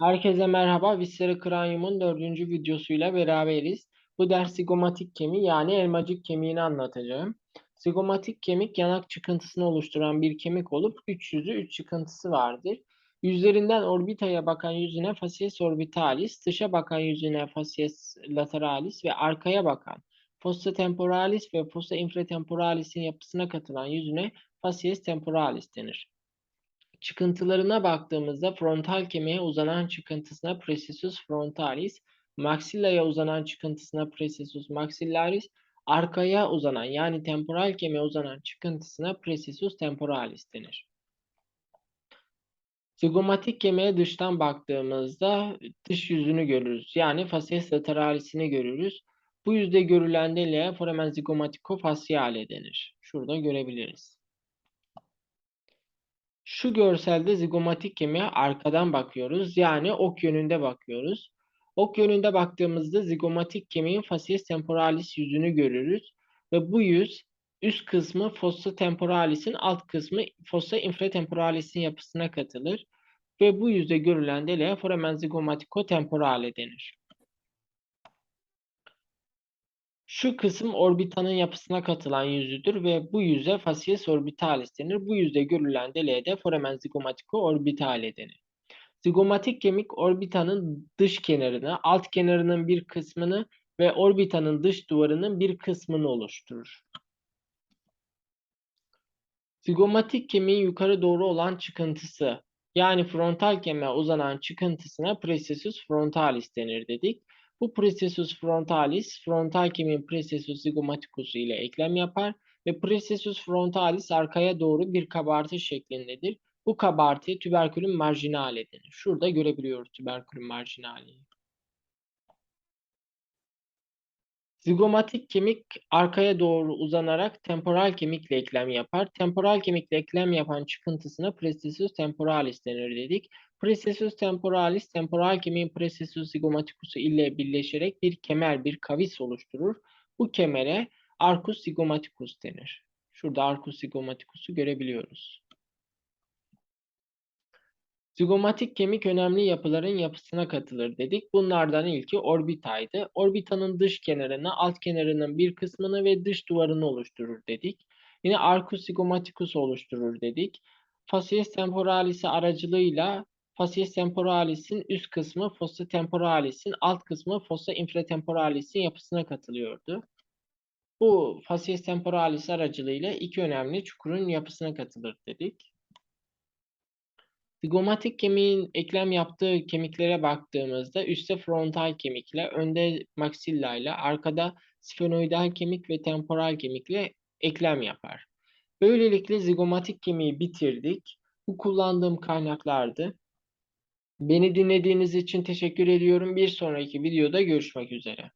Herkese merhaba. Viscera Cranium'un dördüncü videosuyla beraberiz. Bu ders zigomatik kemiği yani elmacık kemiğini anlatacağım. Zigomatik kemik yanak çıkıntısını oluşturan bir kemik olup üç yüzü, üç çıkıntısı vardır. Yüzlerinden orbitaya bakan yüzüne facies orbitalis, dışa bakan yüzüne facies lateralis ve arkaya bakan fossa temporalis ve fossa infratemporalis'in yapısına katılan yüzüne facies temporalis denir. Çıkıntılarına baktığımızda frontal kemiğe uzanan çıkıntısına precessus frontalis, maxillaya uzanan çıkıntısına precessus maxillaris, arkaya uzanan yani temporal kemiğe uzanan çıkıntısına precessus temporalis denir. Zigomatik kemiğe dıştan baktığımızda dış yüzünü görürüz. Yani facies lateralisini görürüz. Bu yüzde görülen deliğe foramen zigomatico faciale denir. Şurada görebiliriz. Şu görselde zigomatik kemiğe arkadan bakıyoruz. Yani ok yönünde bakıyoruz. Ok yönünde baktığımızda zigomatik kemiğin facies temporalis yüzünü görürüz. Ve bu yüz üst kısmı fossa temporalis'in alt kısmı fossa infratemporalis'in yapısına katılır. Ve bu yüzde görülen deliğe foramen zigomatico temporale denir. Şu kısım orbitanın yapısına katılan yüzüdür ve bu yüze facies orbitalis denir. Bu yüzde görülen deliğe de foramen zigomatico orbitale denir. Zigomatik kemik orbitanın dış kenarını, alt kenarının bir kısmını ve orbitanın dış duvarının bir kısmını oluşturur. Zigomatik kemiğin yukarı doğru olan çıkıntısı yani frontal kemiğe uzanan çıkıntısına precessus frontalis denir dedik. Bu precessus frontalis, frontal kemiğin precessus zigomaticus'u ile eklem yapar ve precessus frontalis arkaya doğru bir kabartı şeklindedir. Bu kabartıya tüberkülün marjinale denir. Şurada görebiliyoruz tüberkülün marjinaleyi. Zigomatik kemik arkaya doğru uzanarak temporal kemikle eklem yapar. Temporal kemikle eklem yapan çıkıntısına precessus temporalis denir dedik. Precessus temporalis, temporal kemiğin precessus zigomaticus'u ile birleşerek bir kemer, bir kavis oluşturur. Bu kemere arcus zigomaticus denir. Şurada arcus zigomaticus'u görebiliyoruz. Zigomatik kemik önemli yapıların yapısına katılır dedik. Bunlardan ilki orbitaydı. Orbitanın dış kenarını, alt kenarının bir kısmını ve dış duvarını oluşturur dedik. Yine arcus zigomaticus oluşturur dedik. Facies temporalis'i aracılığıyla facies temporalis'in üst kısmı fossa temporalis'in, alt kısmı fossa infratemporalis'in yapısına katılıyordu. Bu facies temporalis aracılığıyla iki önemli çukurun yapısına katılır dedik. Zigomatik kemiğin eklem yaptığı kemiklere baktığımızda üstte frontal kemikle, önde maxilla ile, arkada sfenoidal kemik ve temporal kemikle eklem yapar. Böylelikle zigomatik kemiği bitirdik. Bu kullandığım kaynaklardı. Beni dinlediğiniz için teşekkür ediyorum. Bir sonraki videoda görüşmek üzere.